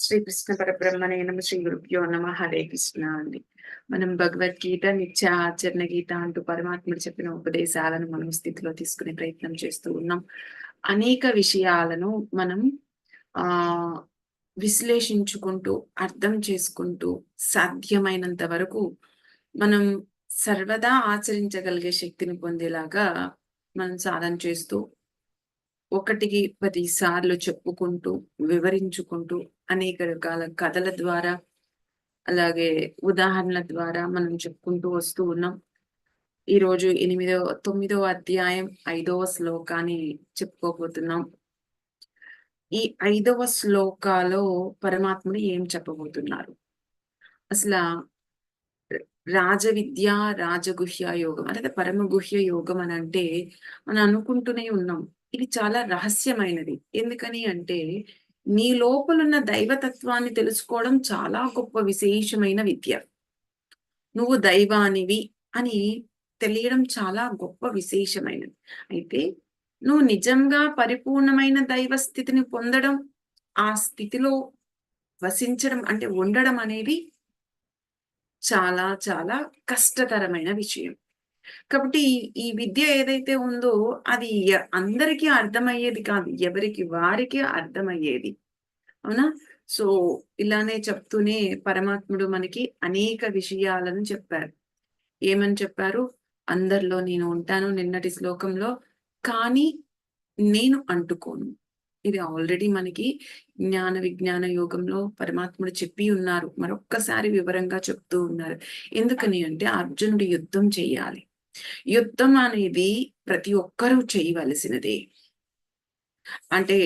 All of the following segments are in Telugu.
శ్రీకృష్ణ పరబ్రహ్మణే నమ శ్రీ గురుభ్యో నమ. హరే కృష్ణ అండి. మనం భగవద్గీత నిత్య ఆచరణ గీత అంటూ పరమాత్ముడు చెప్పిన ఉపదేశాలను మనం స్థితిలో తీసుకునే ప్రయత్నం చేస్తూ ఉన్నాం. అనేక విషయాలను మనం ఆ విశ్లేషించుకుంటూ అర్థం చేసుకుంటూ సాధ్యమైనంత వరకు మనం సర్వదా ఆచరించగలిగే శక్తిని పొందేలాగా మనం సాధన చేస్తూ ఒకటికి పది సార్లు చెప్పుకుంటూ వివరించుకుంటూ అనేక రకాల కథల ద్వారా అలాగే ఉదాహరణల ద్వారా మనం చెప్పుకుంటూ వస్తూ ఉన్నాం. ఈరోజు ఎనిమిదో తొమ్మిదవ అధ్యాయం ఐదవ శ్లోకాన్ని చెప్పుకోబోతున్నాం. ఈ ఐదవ శ్లోకాలో పరమాత్ముడు ఏం చెప్పబోతున్నారు? అసలు రాజ విద్య రాజగుహ్య యోగం అంటే పరమగుహ్య యోగం అని అంటే మనం అనుకుంటూనే ఉన్నాం. ఇది చాలా రహస్యమైనది. ఎందుకని అంటే నీ లోపలున్న దైవతత్వాన్ని తెలుసుకోవడం చాలా గొప్ప విశేషమైన విద్య. నువ్వు దైవానివి అని తెలియడం చాలా గొప్ప విశేషమైనది. అయితే నువ్వు నిజంగా పరిపూర్ణమైన దైవ స్థితిని పొందడం ఆ స్థితిలో వసించడం అంటే ఉండడం అనేది చాలా చాలా కష్టతరమైన విషయం. కాబట్టి ఈ విద్య ఏదైతే ఉందో అది అందరికీ అర్థమయ్యేది కాదు ఎవరికి వారికి అర్థమయ్యేది. అవునా? సో ఇలానే చెప్తూనే పరమాత్ముడు మనకి అనేక విషయాలను చెప్పారు. ఏమని చెప్పారు? అందరిలో నేను ఉంటాను నిన్నటి శ్లోకంలో కానీ నేను అంటుకోను. ఇది ఆల్రెడీ మనకి జ్ఞాన విజ్ఞాన యోగంలో పరమాత్ముడు చెప్పి ఉన్నారు. మరొక్కసారి వివరంగా చెప్తూ ఉన్నారు. ఎందుకని అంటే అర్జునుడు యుద్ధం చేయాలి. యుద్ధం అనేది ప్రతి ఒక్కరూ చేయవలసినదే. అంటే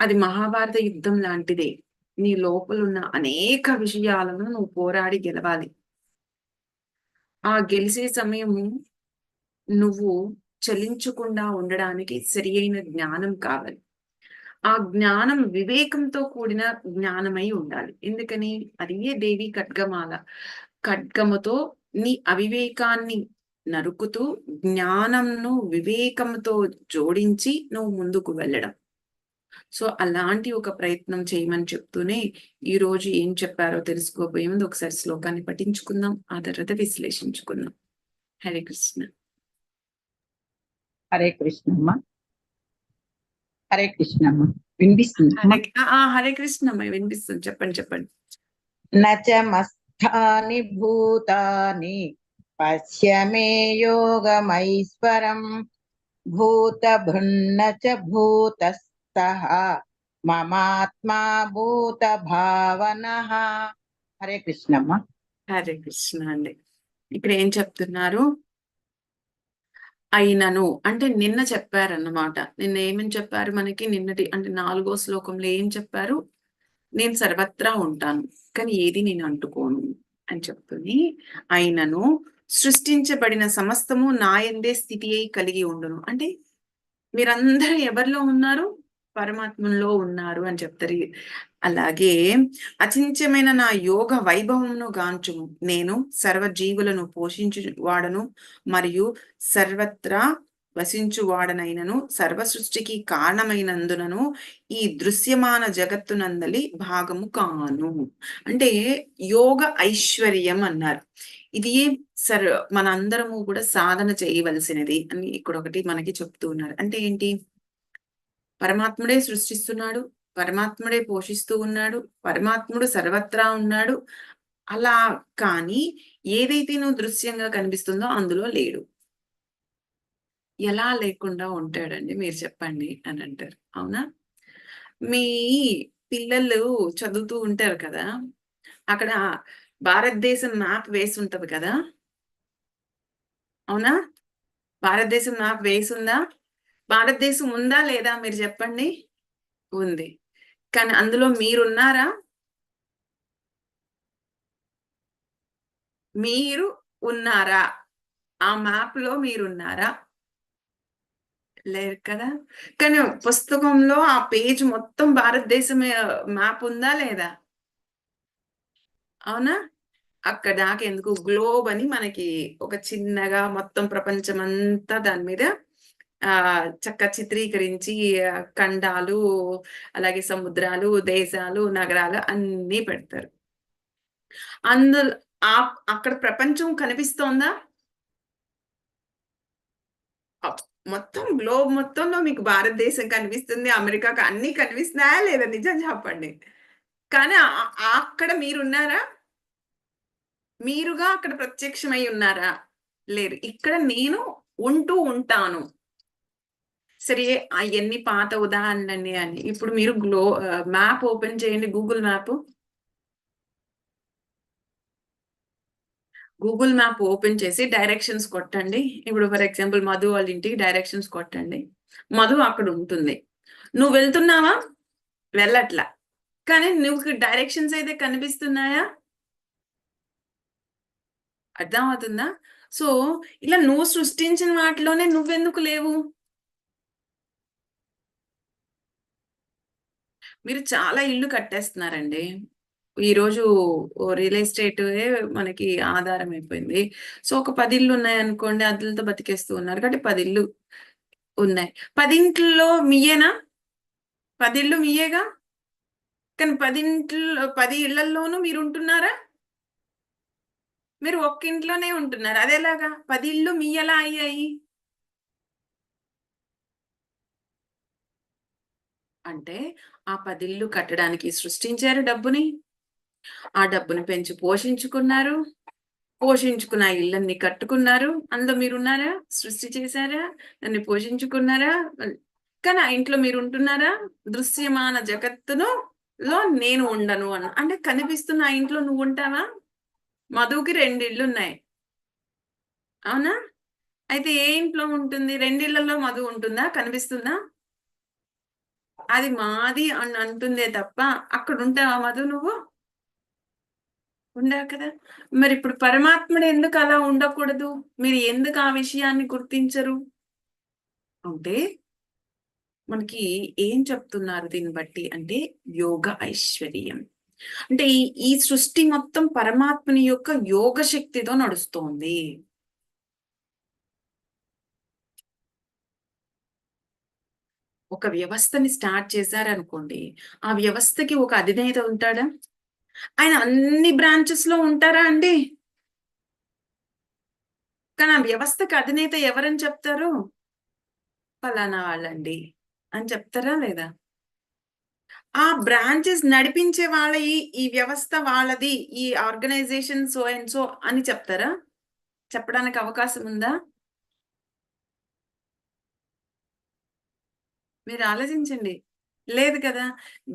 అది మహాభారత యుద్ధం లాంటిదే. నీ లోపలున్న అనేక విషయాలను నువ్వు పోరాడి గెలవాలి. ఆ గెలిచే సమయం నువ్వు చలించకుండా ఉండడానికి సరి అయిన జ్ఞానం కావాలి. ఆ జ్ఞానం వివేకంతో కూడిన జ్ఞానమై ఉండాలి. ఎందుకని? అదే దేవి ఖడ్గమాల. ఖడ్గముతో నీ అవివేకాన్ని నరుకుతూ జ్ఞానంను వివేకంతో జోడించి నువ్వు ముందుకు వెళ్ళడం. సో అలాంటి ఒక ప్రయత్నం చేయమని చెప్తూనే ఈ రోజు ఏం చెప్పారో తెలుసుకోబోయే ముందు ఒకసారి శ్లోకాన్ని పఠించుకుందాం ఆ తర్వాత విశ్లేషించుకుందాం. హరే కృష్ణ. హరే కృష్ణమ్మ. హరే కృష్ణమ్మ. వినిపిస్తుంది? హరే కృష్ణమ్మ వినిపిస్తుంది. చెప్పండి చెప్పండి. నచమస్థాని భూతాని పశ్యమే యోగమైశ్వరం భూత భృన్న చ మమాత్మా భూత భావన హరే కృష్ణమ్మ హరే కృష్ణ అండి. ఇక్కడ ఏం చెప్తున్నారు? అయినను. అంటే నిన్న చెప్పారన్నమాట. నిన్న ఏమని చెప్పారు మనకి? నిన్నటి అంటే నాలుగో శ్లోకంలో ఏం చెప్పారు? నేను సర్వత్రా ఉంటాను కానీ ఏది నేను అంటుకోను అని చెప్తుంది. అయినను. సృష్టించబడిన సమస్తము నాయందే స్థితి అయి కలిగి ఉండును. అంటే మీరందరూ ఎవరిలో ఉన్నారు? పరమాత్మలో ఉన్నారు అని చెప్తారు. అలాగే అచించమైన నా యోగ వైభవమును గాంచుము. నేను సర్వ జీవులను పోషించు వాడను మరియు సర్వత్రా వసించు వాడనైనను సర్వ సృష్టికి కారణమైనందునను ఈ దృశ్యమాన జగత్తునందలి భాగము కాను. అంటే యోగ ఐశ్వర్యం అన్నారు. ఇది సర్ మనందరము కూడా సాధన చేయవలసినది అని ఇక్కడ ఒకటి మనకి చెప్తూ ఉన్నారు. అంటే ఏంటి? పరమాత్ముడే సృష్టిస్తున్నాడు పరమాత్ముడే పోషిస్తూ ఉన్నాడు పరమాత్ముడు సర్వత్రా ఉన్నాడు అలా కానీ ఏదైతే నువ్వు దృశ్యంగా కనిపిస్తుందో అందులో లేడు. ఎలా లేకుండా ఉంటాడండి మీరు చెప్పండి అని అంటారు. అవునా? మీ పిల్లలు చదువుతూ ఉంటారు కదా అక్కడ భారతదేశం మ్యాప్ వేసి ఉంటది కదా? అవునా? భారతదేశం మ్యాప్ వేసి ఉందా భారతదేశం ఉందా లేదా మీరు చెప్పండి? ఉంది. కానీ అందులో మీరున్నారా? మీరు ఉన్నారా? ఆ మ్యాప్లో మీరున్నారా? లేరు కదా? కానీ పుస్తకంలో ఆ పేజ్ మొత్తం భారతదేశం మ్యాప్ ఉందా లేదా? అవునా అక్కడ దాకా ఎందుకు గ్లోబ్ అని మనకి ఒక చిన్నగా మొత్తం ప్రపంచం అంతా దాని మీద ఆ చక్కగా చిత్రీకరించి ఖండాలు, అలాగే సముద్రాలు, దేశాలు, నగరాలు అన్నీ పెడతారు. అందులో ఆ అక్కడ ప్రపంచం కనిపిస్తోందా? మొత్తం గ్లోబ్ మొత్తంలో మీకు భారతదేశం కనిపిస్తుంది. అమెరికా అన్ని కనిపిస్తున్నాయా లేదా? నిజం చెప్పండి. కానీ అక్కడ మీరున్నారా? మీరుగా అక్కడ ప్రత్యక్షమై ఉన్నారా? లేరు. ఇక్కడ నేను ఉంటూ ఉంటాను. సరే అవన్నీ పాత ఉదాహరణలన్నీ అని. ఇప్పుడు మీరు గ్లో మ్యాప్ ఓపెన్ చేయండి Google map Google map open చేసి డైరెక్షన్స్ కొట్టండి. ఇప్పుడు ఫర్ ఎగ్జాంపుల్ మధు వాళ్ళ ఇంటికి డైరెక్షన్స్ కొట్టండి. మధు అక్కడ ఉంటుంది. నువ్వు వెళ్తున్నావా? వెళ్ళట్లా. కానీ నువ్వు డైరెక్షన్స్ అయితే కనిపిస్తున్నాయా? అర్థమవుతుందా? సో, ఇలా నువ్వు సృష్టించిన వాటిలోనే నువ్వెందుకు లేవు? మీరు చాలా ఇల్లు కట్టేస్తున్నారండి. ఈరోజు రియల్ ఎస్టేట్ మనకి ఆధారం అయిపోయింది. సో, ఒక 10 ఇళ్ళున్నాయనుకోండి అద్దెలతో బతికేస్తూ ఉన్నారు. కాబట్టి పది ఇల్లు ఉన్నాయి. పదింట్లో మీయేనా? పది ఇళ్ళు మీయేగా? కానీ 10 ఇంట్లో 10 మీరు ఉంటున్నారా మీరు ఒక్క ఇంట్లోనే ఉంటున్నారు. అదేలాగా పది ఇళ్ళు ఎలా అయ్యాయి? అంటే ఆ పదిళ్ళు కట్టడానికి సృష్టించారు డబ్బుని. ఆ డబ్బుని పెంచి పోషించుకున్నారు. పోషించుకున్న ఆ కట్టుకున్నారు. అందులో మీరున్నారా? సృష్టి చేశారా? దాన్ని పోషించుకున్నారా? కానీ ఆ ఇంట్లో మీరుంటున్నారా? దృశ్యమాన జగత్తును లో నేను ఉండను అన్న. అంటే కనిపిస్తున్న ఆ ఇంట్లో నువ్వుంటావా? మధుకి రెండిళ్ళు ఉన్నాయి అవునా? అయితే ఏ ఇంట్లో ఉంటుంది? రెండిళ్ళలో మధు ఉంటుందా? కనిపిస్తుందా? అది మాది అని అంటుందే తప్ప అక్కడ ఉంటావా మధు నువ్వు? ఉండవు కదా! మరి ఇప్పుడు పరమాత్ముడు ఎందుకు అలా ఉండకూడదు? మీరు ఎందుకు ఆ విషయాన్ని గుర్తించరు? అంటే మనకి ఏం చెప్తున్నారు దీన్ని బట్టి అంటే యోగ ఐశ్వర్యం. అంటే ఈ సృష్టి మొత్తం పరమాత్మని యొక్క యోగ శక్తితో నడుస్తోంది. ఒక వ్యవస్థని స్టార్ట్ చేశారనుకోండి. ఆ వ్యవస్థకి ఒక అధినేత ఉంటాడా? ఆయన అన్ని బ్రాంచెస్లో ఉంటారా అండి? కానీ ఆ వ్యవస్థకి అధినేత ఎవరని చెప్తారు? పలానా వాళ్ళండి అని చెప్తారా లేదా? ఆ బ్రాంచెస్ నడిపించే వాళ్ళ ఈ వ్యవస్థ వాళ్ళది. ఈ ఆర్గనైజేషన్ సో అండ్ సో అని చెప్తారా? చెప్పడానికి అవకాశం ఉందా? మీరు ఆలోచించండి. లేదు కదా!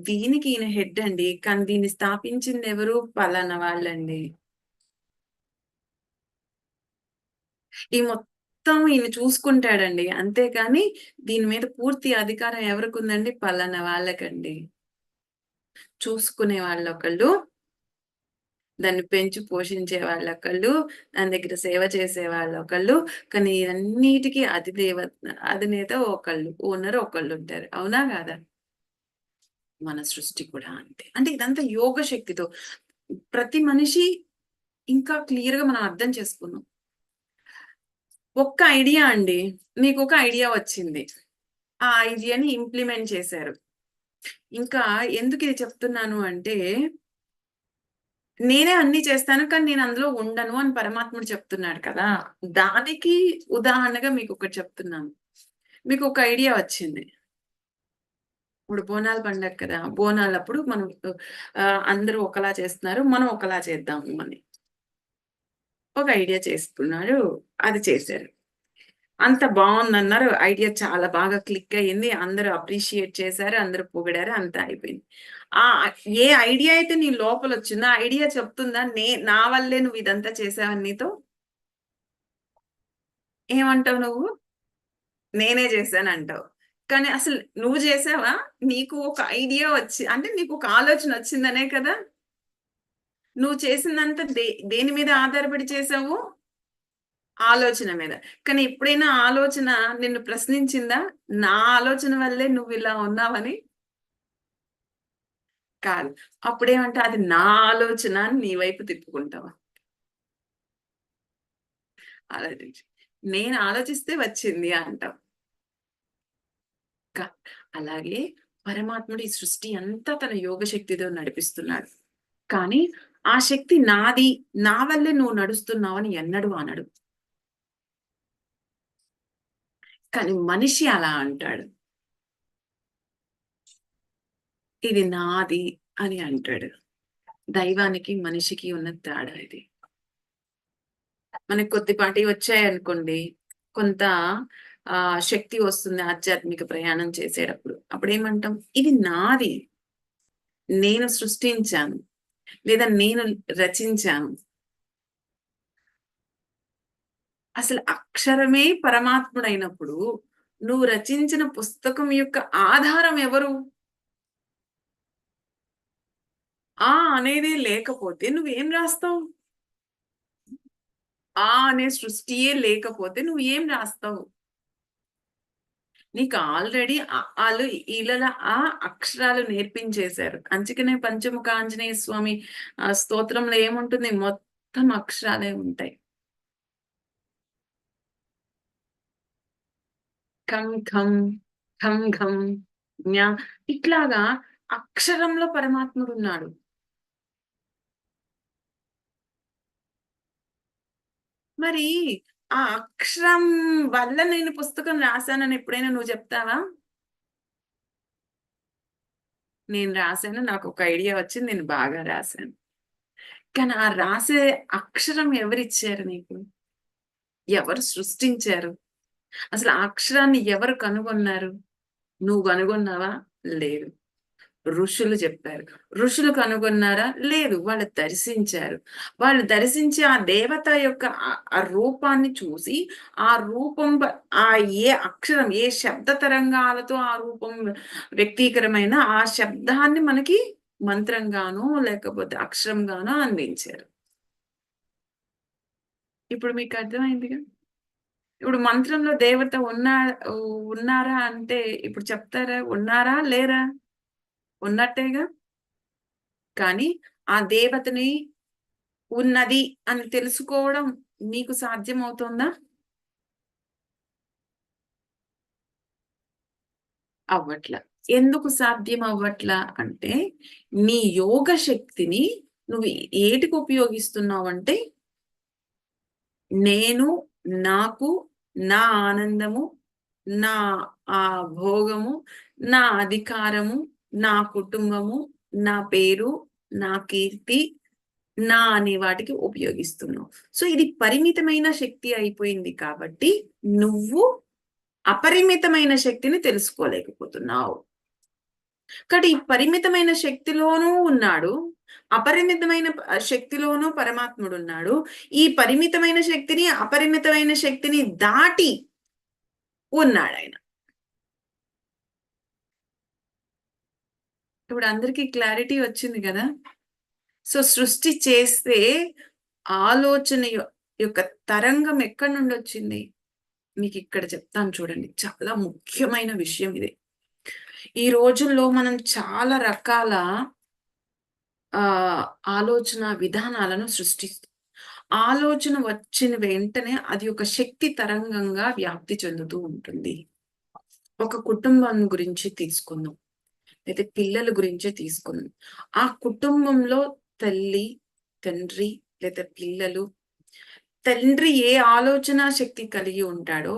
దీనికి ఈయన హెడ్ అండి. కానీ దీన్ని స్థాపించింది ఎవరు? పలానా వాళ్ళండి. ఈ మొత్తం మొత్తం ఈయన చూసుకుంటాడండి. అంతేకాని దీని మీద పూర్తి అధికారం ఎవరికుందండి? పలానా వాళ్ళకండి. చూసుకునే వాళ్ళొకళ్ళు. దాన్ని పెంచి పోషించే వాళ్ళొకళ్ళు. దాని దగ్గర సేవ చేసే వాళ్ళొకళ్ళు. కానీ ఇవన్నిటికి అధిదేవ అధినేత ఒకళ్ళు. ఓనర్ ఒకళ్ళు ఉంటారు అవునా కాదా? మన సృష్టి కూడా అంతే. అంటే ఇదంతా యోగ శక్తితో. ప్రతి మనిషి ఇంకా క్లియర్‌గా మనం అర్థం చేసుకున్నాం. ఒక్క ఐడియా అండి. మీకు ఒక ఐడియా వచ్చింది. ఆ ఐడియాని ఇంప్లిమెంట్ చేశారు. ఇంకా ఎందుకు ఇది చెప్తున్నాను అంటే నేనే అన్ని చేస్తాను. కానీ నేను అందులో ఉండను అని పరమాత్ముడు చెప్తున్నాడు కదా! దానికి ఉదాహరణగా మీకు ఒకటి చెప్తున్నాను. మీకు ఒక ఐడియా వచ్చింది. ఇప్పుడు బోనాల పండగ కదా! బోనాలప్పుడు మనం అందరూ ఒకలా చేస్తున్నారు. మనం ఒకలా చేద్దాము అని. ఒక ఐడియా చేసుకున్నారు. అది చేశారు. అంత బావుందన్నారు. ఐడియా చాలా బాగా క్లిక్ అయింది. అందరూ అప్రిషియేట్ చేశారు. అందరూ పొగిడారు. అంత అయిపోయింది. ఆ ఏ ఐడియా అయితే నీ లోపలొచ్చిందో ఆ ఐడియా చెప్తుందా? నే నా వల్లే నువ్వు ఇదంతా చేశావని నీతో? ఏమంటావు నువ్వు? నేనే చేశానంటావు. కానీ అసలు నువ్వు చేసావా నీకు ఒక ఐడియా వచ్చి అంటే నీకు ఒక ఆలోచన వచ్చిందనే కదా! నువ్వు చేసిందంతా దే దేని మీద ఆధారపడి చేశావు? ఆలోచన మీద. కానీ ఎప్పుడైనా ఆలోచన నిన్ను ప్రశ్నించిందా? నా ఆలోచన వల్లే నువ్వు ఇలా ఉన్నావని? కాదు. అప్పుడేమంటే అది నా ఆలోచన అని నీ వైపు తిప్పుకుంటావా? ఆలోచించి నేను ఆలోచిస్తే వచ్చింది అంటావు. అలాగే పరమాత్ముడు ఈ సృష్టి అంతా తన యోగ శక్తితో నడిపిస్తున్నాడు కానీ ఆ శక్తి నాది నా వల్లే నువ్వు నడుస్తున్నావని ఎన్నడు అనడు. కానీ మనిషి అలా అంటాడు. ఇది నాది అని అంటాడు. దైవానికి మనిషికి ఉన్న తేడా ఇది. మనకి కొద్దిపాటి వచ్చాయి అనుకోండి. కొంత ఆ శక్తి వస్తుంది ఆధ్యాత్మిక ప్రయాణం చేసేటప్పుడు. అప్పుడు ఏమంటాం ఇది నాది. నేను సృష్టించాను. లేదా నేను రచించాను. అసలు అక్షరమే పరమాత్ముడైనప్పుడు నువ్వు రచించిన పుస్తకం యొక్క ఆధారం ఎవరు? ఆ అనేది లేకపోతే నువ్వేం రాస్తావు? ఆ అనే సృష్టియే లేకపోతే నువ్వు ఏం రాస్తావు? నీకు ఆల్రెడీ వాళ్ళు ఇళ్ళ ఆ అక్షరాలు నేర్పించేశారు. అందుకనే పంచముఖ ఆంజనేయ స్వామి ఆ స్తోత్రంలో ఏముంటుంది? మొత్తం అక్షరాలే ఉంటాయి. కం ఖం ఖం ఘం జ్ఞా ఇట్లాగా అక్షరంలో పరమాత్ముడు ఉన్నాడు మరి ఆ అక్షరం వల్ల నేను పుస్తకం రాశానని ఎప్పుడైనా నువ్వు చెప్తావా? నేను రాశాను నాకు ఒక ఐడియా వచ్చింది నేను బాగా రాశాను. కానీ ఆ రాసే అక్షరం ఎవరిచ్చారు నీకు? ఎవరు సృష్టించారు? అసలు ఆ అక్షరాన్ని ఎవరు కనుగొన్నారు? నువ్వు కనుగొన్నావా? లేదు. ఋషులు చెప్పారు. ఋషులు కనుగొన్నారా? లేదు వాళ్ళు దర్శించారు. వాళ్ళు దర్శించి ఆ దేవత యొక్క ఆ- రూపాన్ని చూసి ఆ రూపం ఆ ఏ అక్షరం ఏ శబ్ద తరంగాలతో ఆ రూపం వ్యక్తీకరమైన ఆ శబ్దాన్ని మనకి మంత్రంగానో లేకపోతే అక్షరంగానో అందించారు. ఇప్పుడు మీకు అర్థమైందిగా? ఇప్పుడు మంత్రంలో దేవత ఉన్నా ఉన్నారా అంటే ఇప్పుడు చెప్తారా? ఉన్నారా? లేరా? ఉన్నట్టేగా? కానీ ఆ దేవతని ఉన్నది అని తెలుసుకోవడం నీకు సాధ్యమవుతుందా? అవ్వట్ల. ఎందుకు సాధ్యం అవ్వట్లా అంటే నీ యోగ శక్తిని నువ్వు ఏటికి ఉపయోగిస్తున్నావు అంటే నేను నాకు నా ఆనందము నా ఆ భోగము నా అధికారము నా కుటుంబము నా పేరు నా కీర్తి నా అనే వాటికి ఉపయోగిస్తున్నావు సో ఇది పరిమితమైన శక్తి అయిపోయింది కాబట్టి నువ్వు అపరిమితమైన శక్తిని తెలుసుకోలేకపోతున్నావు. కాబట్టి ఈ పరిమితమైన శక్తిలోనూ ఉన్నాడు అపరిమితమైన శక్తిలోనూ పరమాత్ముడు ఉన్నాడు. ఈ పరిమితమైన శక్తిని అపరిమితమైన శక్తిని దాటి ఉన్నాడు ఆయన ఇప్పుడు అందరికీ క్లారిటీ వచ్చింది కదా? సో సృష్టి చేస్తే ఆలోచన యొక్క తరంగం ఎక్కడి నుండి వచ్చింది? మీకు ఇక్కడ చెప్తాను చూడండి. చాలా ముఖ్యమైన విషయం ఇది. ఈ రోజుల్లో మనం చాలా రకాల ఆలోచన విధానాలను సృష్టిస్తాం ఆలోచన వచ్చిన వెంటనే అది ఒక శక్తి తరంగంగా వ్యాప్తి చెందుతూ ఉంటుంది. ఒక కుటుంబం గురించి తీసుకుందాం. అయితే పిల్లల గురించే తీసుకున్నాం ఆ కుటుంబంలో తల్లి తండ్రి లేదా పిల్లలు తండ్రి ఏ ఆలోచన శక్తి కలిగి ఉంటాడో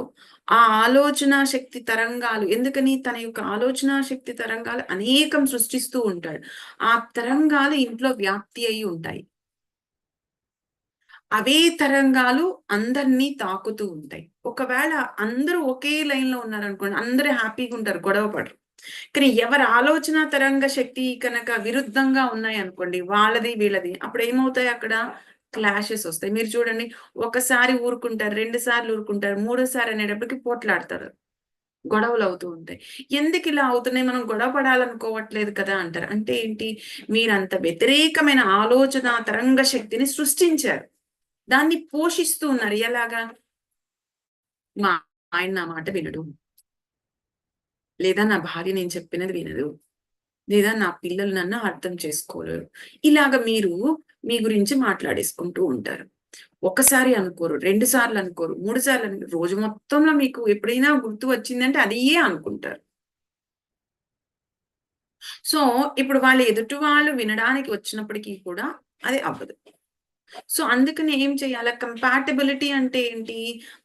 ఆ ఆలోచన శక్తి తరంగాలు ఎందుకని తన యొక్క ఆలోచన శక్తి తరంగాలు అనేకం సృష్టిస్తూ ఉంటాడు. ఆ తరంగాలు ఇంట్లో వ్యాప్తి అయి ఉంటాయి. అవే తరంగాలు అందరినీ తాకుతూ ఉంటాయి. ఒకవేళ అందరూ ఒకే లైన్లో ఉన్నారనుకోండి అందరూ హ్యాపీగా ఉంటారు గొడవ పడరు. కానీ ఎవరి ఆలోచన తరంగ శక్తి కనుక విరుద్ధంగా ఉన్నాయి అనుకోండి వాళ్ళది వీళ్ళది. అప్పుడు ఏమవుతాయి అక్కడ? క్లాషెస్ వస్తాయి. మీరు చూడండి ఒకసారి ఊరుకుంటారు రెండు సార్లు ఊరుకుంటారు మూడోసారి అనేటప్పటికి పోట్లాడతారు. గొడవలు అవుతూ ఉంటాయి. ఎందుకు ఇలా అవుతున్నాయి? మనం గొడవ పడాలనుకోవట్లేదు కదా అంటారు. అంటే ఏంటి? మీరంత వ్యతిరేకమైన ఆలోచన తరంగ శక్తిని సృష్టించారు. దాన్ని పోషిస్తూ ఉన్నారు. ఎలాగా? మా ఆయన నా మాట వినడు. లేదా నా భార్య నేను చెప్పినది వినదు లేదా నా పిల్లలు నన్ను అర్థం చేసుకోలేరు. ఇలాగ మీరు మీ గురించి మాట్లాడేసుకుంటూ ఉంటారు. ఒకసారి అనుకోరు రెండు సార్లు అనుకోరు మూడు సార్లు అనుకోరు రోజు మొత్తంలో మీకు ఎప్పుడైనా గుర్తు వచ్చిందంటే అదే అనుకుంటారు. సో, ఇప్పుడు వాళ్ళు ఎదుటి వాళ్ళు వినడానికి వచ్చినప్పటికీ కూడా అది అవ్వదు. సో, అందుకని ఏం చేయాలి కంపాటబిలిటీ అంటే ఏంటి?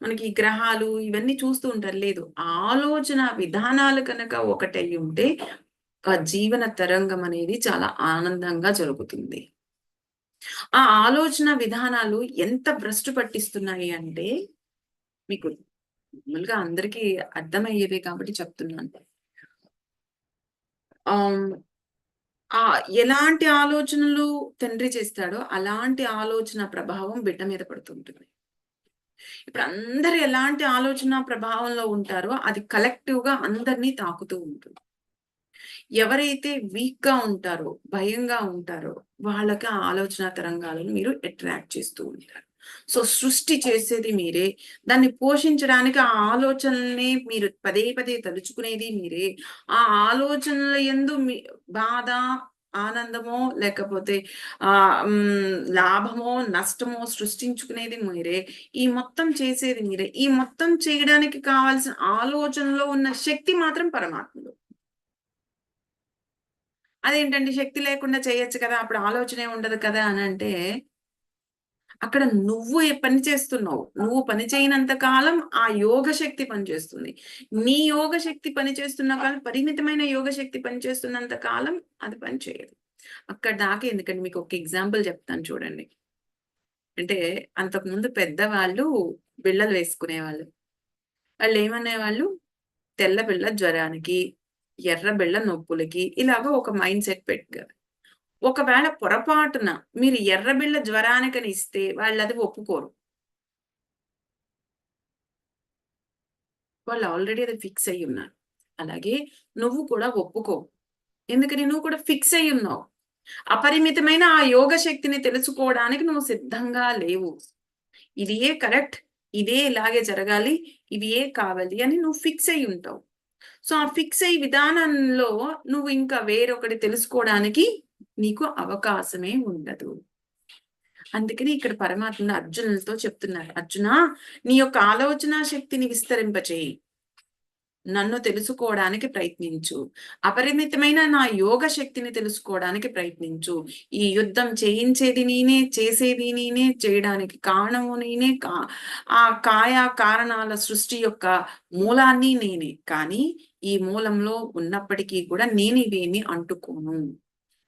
మనకి గ్రహాలు ఇవన్నీ చూస్తూ ఉంటారు. లేదు ఆలోచన విధానాలు కనుక ఒకటై ఉంటే ఆ జీవన తరంగం అనేది చాలా ఆనందంగా జరుగుతుంది. ఆ ఆలోచన విధానాలు ఎంత భ్రష్టు పట్టిస్తున్నాయి అంటే మీకు మామూలుగా అందరికీ అర్థమయ్యేదే కాబట్టి చెప్తున్నాను. ఆ ఎలాంటి ఆలోచనలు తండ్రి చేస్తాడో అలాంటి ఆలోచన ప్రభావం బిడ్డ మీద పడుతుంటుంది. ఇప్పుడు అందరూ ఎలాంటి ఆలోచన ప్రభావంలో ఉంటారో అది కలెక్టివ్‌గా అందరిని తాకుతూ ఉంటుంది. ఎవరైతే వీక్‌గా ఉంటారో, భయంగా ఉంటారో వాళ్ళకి ఆ ఆలోచన తరంగాలను మీరు అట్రాక్ట్ చేస్తూ ఉంటారు. సో, సృష్టి చేసేది మీరే. దాన్ని పోషించడానికి ఆ ఆలోచనల్ని మీరు పదే పదే తలుచుకునేది మీరే. ఆ ఆలోచనల ఎందు మీ బాధ, ఆనందమో లేకపోతే ఆ లాభమో, నష్టమో సృష్టించుకునేది మీరే. ఈ మొత్తం చేసేది మీరే. ఈ మొత్తం చేయడానికి కావాల్సిన ఆలోచనలో ఉన్న శక్తి మాత్రం పరమాత్ముడు. అదేంటండి శక్తి లేకుండా చేయొచ్చు కదా! అప్పుడు ఆలోచనే ఉండదు కదా! అని అంటే అక్కడ నువ్వు ఏ పని చేస్తున్నావు. నువ్వు పని చేయనంత కాలం ఆ యోగ శక్తి పనిచేస్తుంది. నీ యోగ శక్తి పనిచేస్తున్న కాలం పరిమితమైన యోగ శక్తి పనిచేస్తున్నంత కాలం అది పని చేయదు. అక్కడ దాకా ఎందుకంటే మీకు ఒక ఎగ్జాంపుల్ చెప్తాను చూడండి. అంటే అంతకుముందు పెద్దవాళ్ళు బిళ్ళలు వేసుకునేవాళ్ళు. వాళ్ళేమనేవాళ్ళు తెల్ల బిళ్ళ జ్వరానికి, ఎర్ర బిళ్ళ నొప్పులకి ఇలాగ ఒక మైండ్ సెట్ పెట్టారు. ఒకవేళ పొరపాటున మీరు ఎర్రబిళ్ళ జ్వరానికని ఇస్తే వాళ్ళది ఒప్పుకోరు. వాళ్ళు ఆల్రెడీ అది ఫిక్స్ అయ్యున్నారు. అలాగే నువ్వు కూడా ఒప్పుకో. ఎందుకని నువ్వు కూడా ఫిక్స్ అయ్యున్నావు. అపరిమితమైన ఆ యోగ శక్తిని తెలుసుకోవడానికి నువ్వు సిద్ధంగా లేవు. ఇదే కరెక్ట్. ఇదే ఇలాగే జరగాలి. ఇవియే కావాలి అని నువ్వు ఫిక్స్ అయ్యుంటావు. సో, ఆ ఫిక్స్ అయ్యి విధానంలో నువ్వు ఇంకా వేరొకటి తెలుసుకోవడానికి నీకు అవకాశమే ఉండదు. అందుకని ఇక్కడ పరమాత్మ అర్జునులతో చెప్తున్నారు. అర్జున నీ యొక్క ఆలోచన శక్తిని విస్తరింపచేయి. నన్ను తెలుసుకోవడానికి ప్రయత్నించు. అపరిమితమైన నా యోగ శక్తిని తెలుసుకోవడానికి ప్రయత్నించు. ఈ యుద్ధం చేయించేది నేనే, చేసేది నేనే, చేయడానికి కారణము నేనే. కా ఆ కాయ కారణాల సృష్టి యొక్క మూలాన్ని నేనే. కానీ ఈ మూలంలో ఉన్నప్పటికీ కూడా నేనివేమీ అంటుకోను.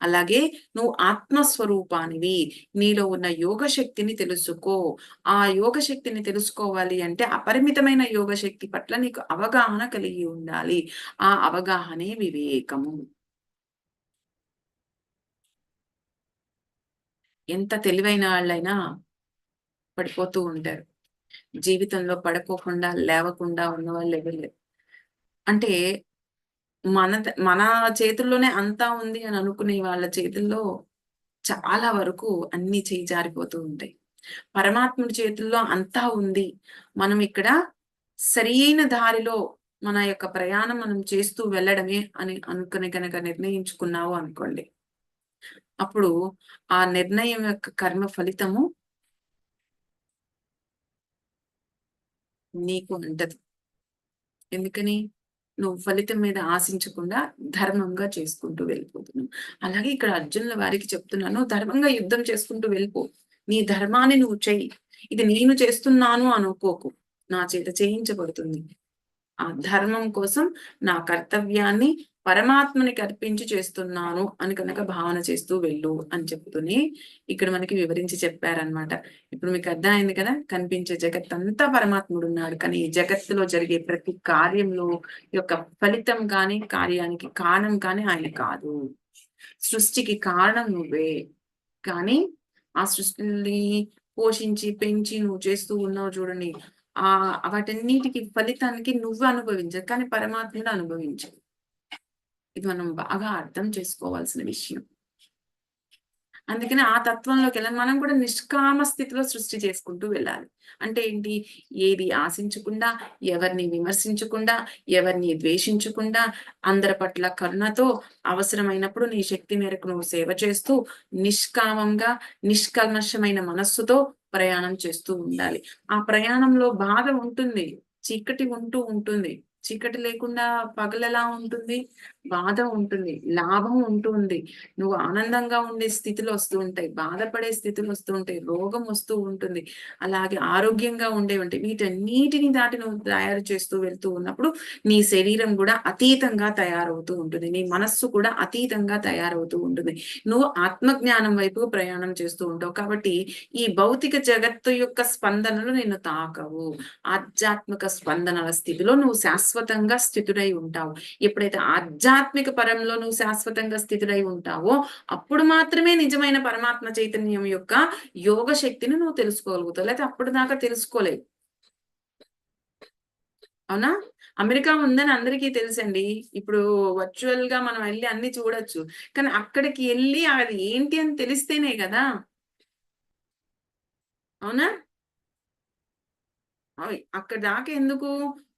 అలాగే నువ్వు ఆత్మస్వరూపానివి. నీలో ఉన్న యోగ శక్తిని తెలుసుకో. ఆ యోగ శక్తిని తెలుసుకోవాలి అంటే అపరిమితమైన యోగ శక్తి పట్ల నీకు అవగాహన కలిగి ఉండాలి. ఆ అవగాహనే వివేకము. ఎంత తెలివైన వాళ్ళైనా పడిపోతూ ఉంటారు. జీవితంలో పడుకోకుండా, లేవకుండా ఉన్నవాళ్ళు ఎవరు అంటే మన మన చేతుల్లోనే అంతా ఉంది అని అనుకునే వాళ్ళ చేతుల్లో చాలా వరకు అన్ని చేయి జారిపోతూ ఉంటాయి. పరమాత్ముడి చేతుల్లో అంతా ఉంది. మనం ఇక్కడ సరియైన దారిలో మన యొక్క ప్రయాణం మనం చేస్తూ వెళ్ళడమే అని అనుకుని గనక నిర్ణయించుకున్నావు అనుకోండి. అప్పుడు ఆ నిర్ణయం యొక్క కర్మ ఫలితము నీకు అంటది. ఎందుకని? నువ్వు ఫలితం మీద ఆశించకుండా ధర్మంగా చేసుకుంటూ వెళ్ళిపోతున్నావు. అలాగే ఇక్కడ అర్జునుల వారికి చెప్తున్నాను ధర్మంగా యుద్ధం చేసుకుంటూ వెళ్ళిపో. నీ ధర్మాన్ని నువ్వు చెయ్యి. ఇది నేను చేస్తున్నాను అనుకోకు. నా చేత చేయించబడుతుంది. ఆ ధర్మం కోసం నా కర్తవ్యాన్ని పరమాత్మనికి అర్పించి చేస్తున్నాను అని కనుక భావన చేస్తూ వెళ్ళు అని చెప్తూనే ఇక్కడ మనకి వివరించి చెప్పారన్నమాట. ఇప్పుడు మీకు అర్థమైంది కదా! కనిపించే జగత్ అంతా పరమాత్ముడు ఉన్నాడు కానీ ఈ జగత్తులో జరిగే ప్రతి కార్యంలో యొక్క ఫలితం కానీ, కార్యానికి కారణం కానీ ఆయన కాదు. సృష్టికి కారణం నువ్వే. కానీ ఆ సృష్టిని పోషించి, పెంచి నువ్వు చేస్తూ ఉన్నావు చూడండి. ఆ వాటన్నిటికి ఫలితానికి నువ్వు అనుభవించదు కానీ పరమాత్ముడు అనుభవించదు ఇది మనం బాగా అర్థం చేసుకోవాల్సిన విషయం. అందుకని ఆ తత్వంలోకి వెళ్ళాలి మనం కూడా నిష్కామ స్థితిలో సృష్టి చేసుకుంటూ వెళ్ళాలి. అంటే ఏంటి? ఏది ఆశించకుండా, ఎవరిని విమర్శించకుండా, ఎవరిని ద్వేషించకుండా, అందరి పట్ల కరుణతో అవసరమైనప్పుడు నీ శక్తి మేరకు నువ్వు సేవ చేస్తూ, నిష్కామంగా, నిష్కల్మషమైన మనస్సుతో ప్రయాణం చేస్తూ ఉండాలి. ఆ ప్రయాణంలో బాధ ఉంటుంది. చీకటి ఉంటూ ఉంటుంది. చీకటి లేకుండా పగలెలా ఉంటుంది బాధ ఉంటుంది లాభం ఉంటుంది. నువ్వు ఆనందంగా ఉండే స్థితిలో వస్తూ ఉంటాయి బాధపడే స్థితిలో వస్తూ ఉంటాయి రోగం వస్తూ ఉంటుంది. అలాగే ఆరోగ్యంగా ఉండే ఉంటాయి వీటన్నిటిని దాటి నువ్వు తయారు చేస్తూ వెళ్తూ ఉన్నప్పుడు నీ శరీరం కూడా అతీతంగా తయారవుతూ ఉంటుంది. నీ మనస్సు కూడా అతీతంగా తయారవుతూ ఉంటుంది. నువ్వు ఆత్మజ్ఞానం వైపు ప్రయాణం చేస్తూ ఉంటావు కాబట్టి ఈ భౌతిక జగత్తు యొక్క స్పందనలు నిన్ను తాకవు. ఆధ్యాత్మిక స్పందనల స్థితిలో నువ్వు శాశ్వతంగా స్థితుడై ఉంటావు. ఎప్పుడైతే ఆధ్యాత్మిక పరంలో నువ్వు శాశ్వతంగా స్థితుడై ఉంటావో అప్పుడు మాత్రమే నిజమైన పరమాత్మ చైతన్యం యొక్క యోగ శక్తిని నువ్వు తెలుసుకోగలుగుతావు. లేకపోతే అప్పుడు దాకా తెలుసుకోలేవు. అవునా? అమెరికా ఉందని అందరికీ తెలుసండి. ఇప్పుడు వర్చువల్గా మనం వెళ్ళి అన్ని చూడొచ్చు. కానీ అక్కడికి వెళ్ళి అది ఏంటి అని తెలిస్తేనే కదా. అవునా? అక్కడ దాకా ఎందుకు?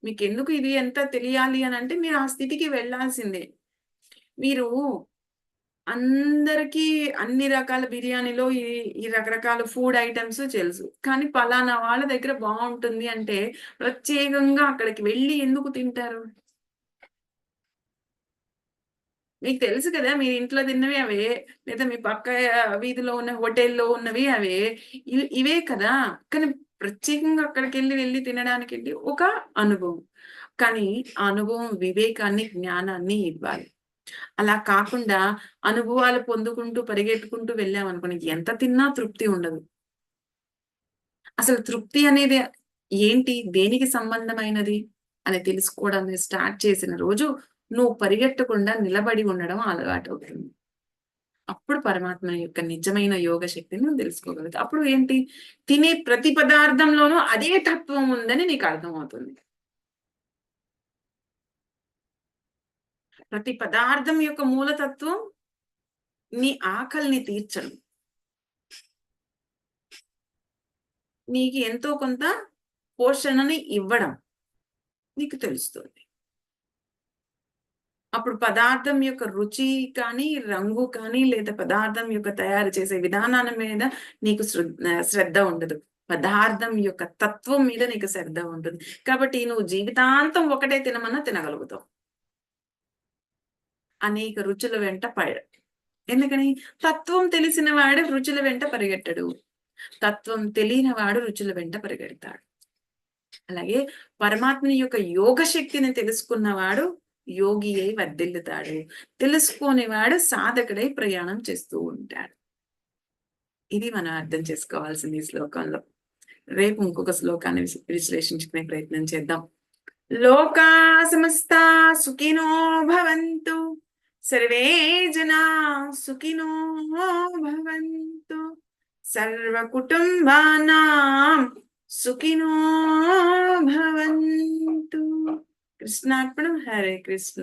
మీకు ఎందుకు ఇది ఎంత తెలియాలి అని అంటే మీరు ఆ స్థితికి వెళ్ళాల్సిందే. మీరు అందరికీ అన్ని రకాల బిర్యానీలో ఈ ఈ రకరకాల ఫుడ్ ఐటమ్స్ తెలుసు. కానీ పలానా వాళ్ళ దగ్గర బాగుంటుంది అంటే ప్రత్యేకంగా అక్కడికి వెళ్ళి ఎందుకు తింటారు? మీకు తెలుసు కదా మీ ఇంట్లో తిన్నవి అవే లేదా మీ పక్క వీధిలో ఉన్న హోటల్లో ఉన్నవి అవే ఇవే కదా. కానీ ప్రత్యేకంగా అక్కడికి వెళ్ళి వెళ్ళి తినడానికి వెళ్ళి ఒక అనుభవం. కానీ ఆ అనుభవం వివేకాన్ని జ్ఞానాన్ని ఇవ్వాలి. అలా కాకుండా అనుభవాలు పొందుకుంటూ పరిగెట్టుకుంటూ వెళ్ళామనుకోండి ఎంత తిన్నా తృప్తి ఉండదు. అసలు తృప్తి అనేది ఏంటి? దేనికి సంబంధమైనది? అని తెలుసుకోవడం స్టార్ట్ చేసిన రోజు నువ్వు పరిగెట్టకుండా నిలబడి ఉండడం అలవాటు అవుతుంది అప్పుడు పరమాత్మ యొక్క నిజమైన యోగ శక్తిని నువ్వు తెలుసుకోగలుగుతావు. అప్పుడు ఏంటి? తినే ప్రతి పదార్థంలోనూ అదే తత్వం ఉందని నీకు అర్థమవుతుంది. ప్రతి పదార్థం యొక్క మూలతత్వం నీ ఆకలిని తీర్చడం నీకు ఎంతో కొంత పోషణని ఇవ్వడం నీకు తెలుస్తుంది. అప్పుడు పదార్థం యొక్క రుచి కానీ రంగు కానీ లేదా పదార్థం యొక్క తయారు చేసే విధానాల మీద నీకు శ్రద్ధ ఉండదు. పదార్థం యొక్క తత్వం మీద నీకు శ్రద్ధ ఉంటుంది. కాబట్టి నువ్వు జీవితాంతం ఒకటే తినమన్నా తినగలుగుతావు. అనేక రుచుల వెంట పడ ఎందుకని? తత్వం తెలిసిన వాడు రుచుల వెంట పరిగెట్టడు. తత్వం తెలియని వాడు రుచుల వెంట పరిగెడతాడు. అలాగే పరమాత్మ యొక్క యోగ శక్తిని తెలుసుకున్నవాడు యోగి అయి వర్ధిల్లుతాడు తెలుసుకోనివాడు సాధకుడై ప్రయాణం చేస్తూ ఉంటాడు. ఇది మనం అర్థం చేసుకోవాల్సింది ఈ శ్లోకంలో. రేపు ఇంకొక శ్లోకాన్ని విశ్లేషించుకునే ప్రయత్నం చేద్దాం. లోకా సమస్త సుఖినో భవంతు సర్వే జనా సుఖినో భవంతు సర్వ కుటుంబానాం సుఖినో భవంతు. కృష్ణార్పణం హరే కృష్ణ